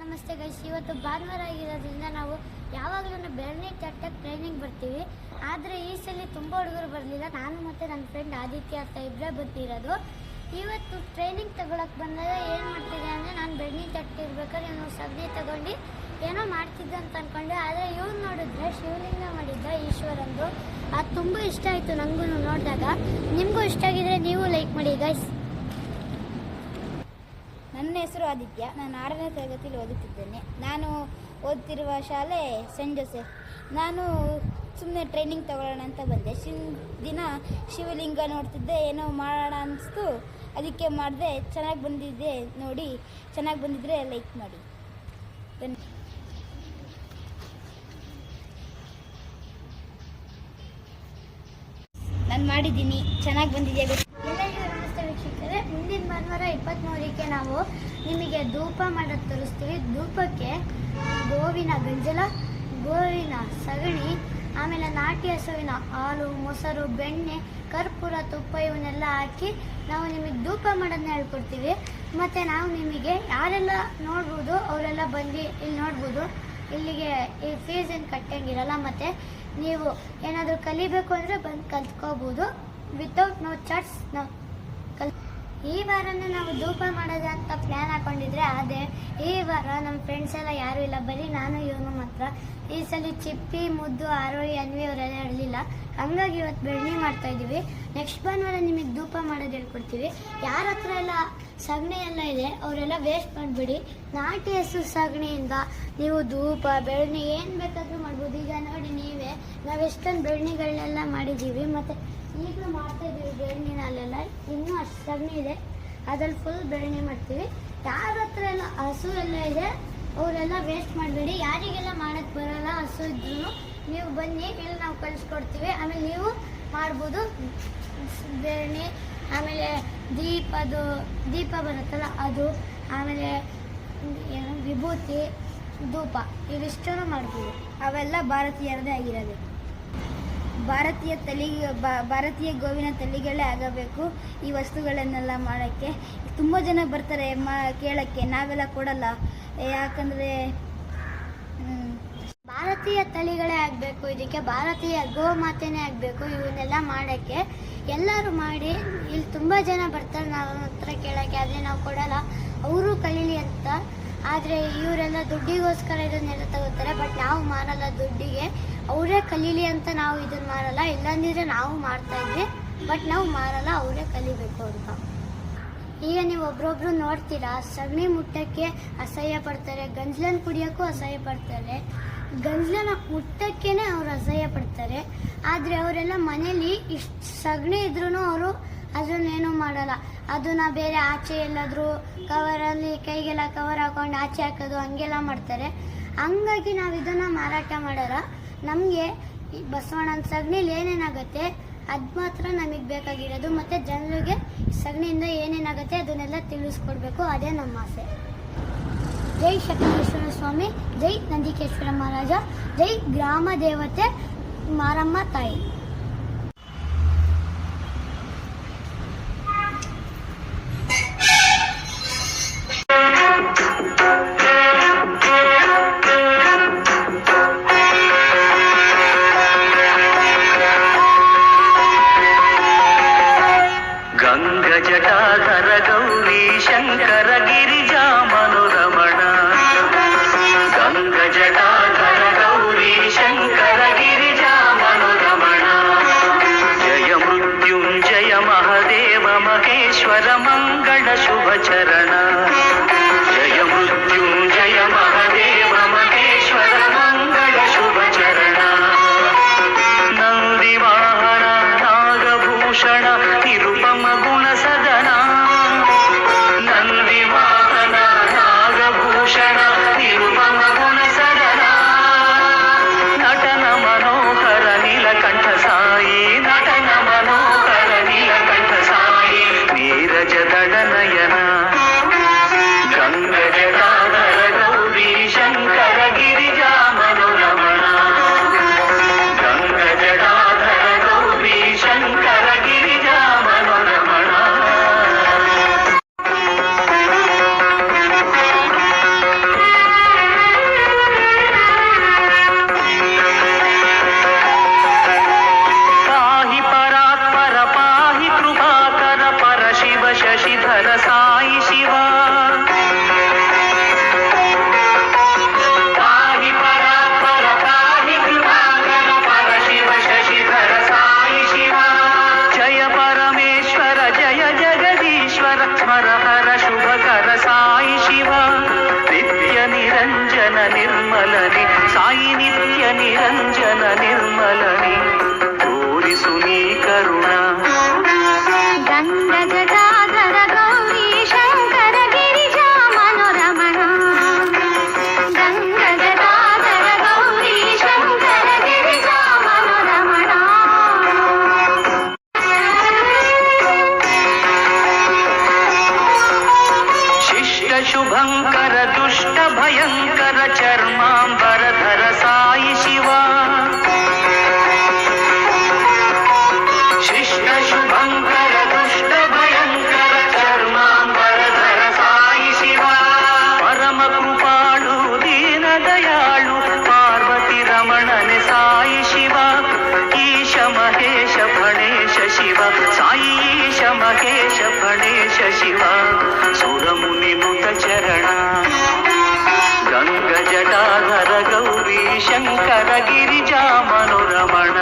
ನಮಸ್ತೆ ಗೈಸ್ ಇವತ್ತು ಭಾನುವಾರ ಆಗಿರೋದ್ರಿಂದ ನಾವು ಯಾವಾಗಲೂ ಬೆರಳಿ ತಟ್ಟಕ್ಕೆ ಟ್ರೈನಿಂಗ್ ಬರ್ತೀವಿ. ಆದರೆ ಈ ಸಲ ತುಂಬ ಹುಡುಗರು ಬರಲಿಲ್ಲ. ನಾನು ಮತ್ತು ನನ್ನ ಫ್ರೆಂಡ್ ಆದಿತ್ಯ ಅಂತ ಇಬ್ಬರೇ ಬರ್ತಿರೋದು ಇವತ್ತು ಟ್ರೈನಿಂಗ್ ತಗೊಳಕ್ಕೆ ಬಂದಾಗ ಏನು ಮಾಡ್ತಿದ್ದೆ ಅಂದರೆ ನಾನು ಬೆಣ್ಣೆ ಚಟ್ಟಿ ಇರ್ಬೇಕಾದ್ರೆ ಇವನು ಸಗಣಿ ತಗೊಂಡು ಏನೋ ಮಾಡ್ತಿದ್ದೆ ಅಂತ ಅಂದ್ಕೊಂಡೆ ಆದರೆ ಇವನು ನೋಡಿದ್ರೆ ಶಿವಲಿಂಗ ಮಾಡಿದ್ದ ಈಶ್ವರಂದು. ಅದು ತುಂಬ ಇಷ್ಟ ಆಯಿತು ನನಗೂ ನೋಡಿದಾಗ. ನಿಮಗೂ ಇಷ್ಟ ಆಗಿದ್ರೆ ನೀವು ಲೈಕ್ ಮಾಡಿ ಗೈಸ್ ನನ್ನ ಹೆಸರು ಆದಿತ್ಯ. ನಾನು ಆರನೇ ತರಗತಿಯಲ್ಲಿ ಓದುತ್ತಿದ್ದೇನೆ. ನಾನು ಓದ್ತಿರುವ ಶಾಲೆ ಸೆಂಟ್ ಜೋಸೆಫ್ ನಾನು ಸುಮ್ಮನೆ ಟ್ರೈನಿಂಗ್ ತಗೊಳ್ಳೋಣ ಅಂತ ಬಂದೆ. ಶಿನ್ ದಿನ ಶಿವಲಿಂಗ ನೋಡ್ತಿದ್ದೆ. ಏನೋ ಮಾಡೋಣ ಅನ್ನಿಸ್ತು ಅದಕ್ಕೆ ಮಾಡಿದೆ. ಚೆನ್ನಾಗಿ ಬಂದಿದೆ ನೋಡಿ. ಚೆನ್ನಾಗಿ ಬಂದಿದ್ರೆ ಲೈಕ್ ಮಾಡಿ. ನಾನು ಮಾಡಿದ್ದೀನಿ. ಚೆನ್ನಾಗಿ ಬಂದಿದೆ ಭಾನುವಾರ ಇಪ್ಪತ್ತ್ಮೂರಕ್ಕೆ ನಾವು ನಿಮಗೆ ಧೂಪ ಮಾಡೋದು ತೋರಿಸ್ತೀವಿ. ಧೂಪಕ್ಕೆ ಗೋವಿನ ಗಂಜಲ, ಗೋವಿನ ಸಗಣಿ, ಆಮೇಲೆ ನಾಟಿ ಹಸುವಿನ ಹಾಲು, ಮೊಸರು, ಬೆಣ್ಣೆ, ಕರ್ಪೂರ, ತುಪ್ಪ ಇವನ್ನೆಲ್ಲ ಹಾಕಿ ನಾವು ನಿಮಗೆ ಧೂಪ ಮಾಡೋದನ್ನ ಹೇಳ್ಕೊಡ್ತೀವಿ. ಮತ್ತು ನಾವು ನಿಮಗೆ ಯಾರೆಲ್ಲ ನೋಡ್ಬೋದು ಅವರೆಲ್ಲ ಬಂದು ಇಲ್ಲಿ ನೋಡ್ಬೋದು. ಇಲ್ಲಿಗೆ ಈ ಫೀಸ್ ಏನು ಕಟ್ಟಂಗಿರಲ್ಲ, ಮತ್ತು ನೀವು ಏನಾದರೂ ಕಲಿಬೇಕು ಅಂದರೆ ಬಂದು ಕಲ್ತ್ಕೋಬೋದು. ವಿತೌಟ್ ನೋ ಚಾರ್ಟ್ಸ್ ನಾವು ಕಲ್ ಈ ವಾರನೇ ನಾವು ಧೂಪ ಮಾಡೋದು ಅಂತ ಪ್ಲ್ಯಾನ್ ಹಾಕೊಂಡಿದ್ರೆ ಅದೇ ಈ ವಾರ ನಮ್ಮ ಫ್ರೆಂಡ್ಸ್ ಎಲ್ಲ ಯಾರೂ ಇಲ್ಲ. ಬರೀ ನಾನು, ಇವನು ಮಾತ್ರ. ಈ ಸಲ ಚಿಪ್ಪಿ, ಮುದ್ದು, ಆರೋಹಿ, ಅನ್ವಿ ಅವರೆಲ್ಲ ಇರಲಿಲ್ಲ. ಹಂಗಾಗಿ ಇವತ್ತು ಬೆಳ್ಳಿ ಮಾಡ್ತಾ ಇದ್ದೀವಿ. ನೆಕ್ಸ್ಟ್ ಭಾನುವಾರ ನಿಮಗೆ ಧೂಪ ಮಾಡೋದು ಹೇಳ್ಕೊಡ್ತೀವಿ. ಯಾರ ಹತ್ರ ಎಲ್ಲ ಸಗಣಿ ಎಲ್ಲ ಇದೆ, ಅವರೆಲ್ಲ ವೇಸ್ಟ್ ಮಾಡಿಬಿಡಿ. ನಾಟಿ ಹಸು ಸಗಣಿಯಿಂದ ನೀವು ಧೂಪ, ಬೆಳ್ಳಿ ಏನು ಬೇಕಾದರೂ ಮಾಡ್ಬೋದು. ಈಗ ನೋಡಿ ನೀವೇ, ನಾವು ಎಷ್ಟೊಂದು ಬೆಣ್ಣೆಗಳನ್ನೆಲ್ಲ ಮಾಡಿದ್ದೀವಿ ಮತ್ತು ಈಗಲೂ ಮಾಡ್ತಾ ಇದ್ದೀವಿ ಅಲ್ಲೆಲ್ಲ ಇನ್ನೂ ಇದೆ. ಅದ್ರಲ್ಲಿ ಫುಲ್ ಬೆಣ್ಣೆ ಮಾಡ್ತೀವಿ. ಯಾರ ಹತ್ರ ಎಲ್ಲ ಹಸು ಎಲ್ಲ ಇದೆ, ಅವರೆಲ್ಲ ವೇಸ್ಟ್ ಮಾಡಬೇಡಿ. ಯಾರಿಗೆಲ್ಲ ಮಾಡಕ್ಕೆ ಬರಲ್ಲ ಹಸು ಇದ್ರೂ ನೀವು ಬನ್ನಿ, ಇಲ್ಲಿ ನಾವು ಕಳಿಸ್ಕೊಡ್ತೀವಿ. ಆಮೇಲೆ ನೀವು ಮಾಡ್ಬೋದು. ಬೆಣ್ಣೆ ಆಮೇಲೆ ದೀಪದು ದೀಪ ಬರುತ್ತಲ್ಲ ಅದು, ಆಮೇಲೆ ಏನು ವಿಭೂತಿ, ಧೂಪ ಇವಿಷ್ಟನ್ನು ಮಾಡ್ಬೋದು ಅವೆಲ್ಲ ಭಾರತೀಯರದೇ ಆಗಿರಬೇಕು ಭಾರತೀಯ ಬಾ- ಭಾರತೀಯ ಗೋವಿನ ತಲೆಗಳೇ ಆಗಬೇಕು ಈ ವಸ್ತುಗಳನ್ನೆಲ್ಲ ಮಾಡೋಕ್ಕೆ. ತುಂಬ ಜನ ಬರ್ತಾರೆ ಮಾ ಕೇಳೋಕ್ಕೆ, ನಾವೆಲ್ಲ ಕೊಡಲ್ಲ. ಯಾಕಂದರೆ ಭಾರತೀಯ ತಳಿಗಳೇ ಆಗಬೇಕು, ಇದಕ್ಕೆ ಭಾರತೀಯ ಗೋಮಾತೆನೇ ಆಗಬೇಕು, ಇವನ್ನೆಲ್ಲ ಮಾಡೋಕ್ಕೆ. ಎಲ್ಲರೂ ಮಾಡಿ, ಇಲ್ಲಿ ತುಂಬ ಜನ ಬರ್ತಾರೆ ನಾವು ಹತ್ರ ಕೇಳೋಕ್ಕೆ, ಆದರೆ ನಾವು ಕೊಡಲ್ಲ. ಅವರು ಕಲೀಲಿ ಅಂತ. ಆದರೆ ಇವರೆಲ್ಲ ದುಡ್ಡಿಗೋಸ್ಕರ ಇದನ್ನೆಲ್ಲ ತಗೋತಾರೆ, ಬಟ್ ನಾವು ಮಾರಲ್ಲ ದುಡ್ಡಿಗೆ. ಅವರೇ ಕಲೀಲಿ ಅಂತ ನಾವು ಇದನ್ನ ಮಾಡಲ್ಲ ಇಲ್ಲಾಂದಿದ್ರೆ ನಾವು ಮಾಡ್ತಾ ಇದ್ವಿ ಬಟ್ ನಾವು ಮಾರಲ್ಲ, ಅವರೇ ಕಲಿಬೇಕು ಅಂತ. ಈಗ ನೀವು ಒಬ್ರೊಬ್ರು ನೋಡ್ತೀರಾ, ಸಗಣಿ ಮುಟ್ಟಕ್ಕೆ ಅಸಹ್ಯ ಪಡ್ತಾರೆ, ಗಂಜ್ಲನ್ ಕುಡಿಯೋಕ್ಕೂ ಅಸಹ್ಯ ಪಡ್ತಾರೆ. ಗಂಜ್ಲನ ಮುಟ್ಟಕ್ಕೇನೆ ಅವ್ರು ಅಸಹ್ಯ ಪಡ್ತಾರೆ, ಆದರೆ ಅವರೆಲ್ಲ ಮನೇಲಿ ಇಷ್ಟು ಸಗಣಿ ಇದ್ರೂ ಅವರು ಅದನ್ನೇನು ಮಾಡಲ್ಲ. ಅದನ್ನ ಬೇರೆ ಆಚೆ ಎಲ್ಲಾದರೂ ಕವರಲ್ಲಿ ಕೈಗೆಲ್ಲ ಕವರ್ ಹಾಕೊಂಡು ಆಚೆ ಹಾಕೋದು, ಹಂಗೆಲ್ಲ ಮಾಡ್ತಾರೆ. ಹಂಗಾಗಿ ನಾವು ಇದನ್ನ ಮಾರಾಟ ಮಾಡಲ್ಲ. ನಮಗೆ ಈ ಬಸವಣ್ಣನ ಸಗಣಿಲಿ ಏನೇನಾಗುತ್ತೆ, ಅದು ಮಾತ್ರ ನಮಗೆ ಬೇಕಾಗಿರೋದು, ಮತ್ತು ಜನರಿಗೆ ಸಗಣಿಯಿಂದ ಏನೇನಾಗುತ್ತೆ ಅದನ್ನೆಲ್ಲ ತಿಳಿಸ್ಕೊಡ್ಬೇಕು. ಅದೇ ನಮ್ಮ ಆಸೆ. ಜೈ ಶಕಲೇಶ್ವರ ಸ್ವಾಮಿ, ಜೈ ನಂದಿಕೇಶ್ವರ ಮಹಾರಾಜ, ಜೈ ಗ್ರಾಮ ದೇವತೆ ಮಾರಮ್ಮ ತಾಯಿ. शुभ चरणा। శివ సురముని ముత చరణ. గంగ జటాధర గౌరీ శంకర గిరిజామను రమణ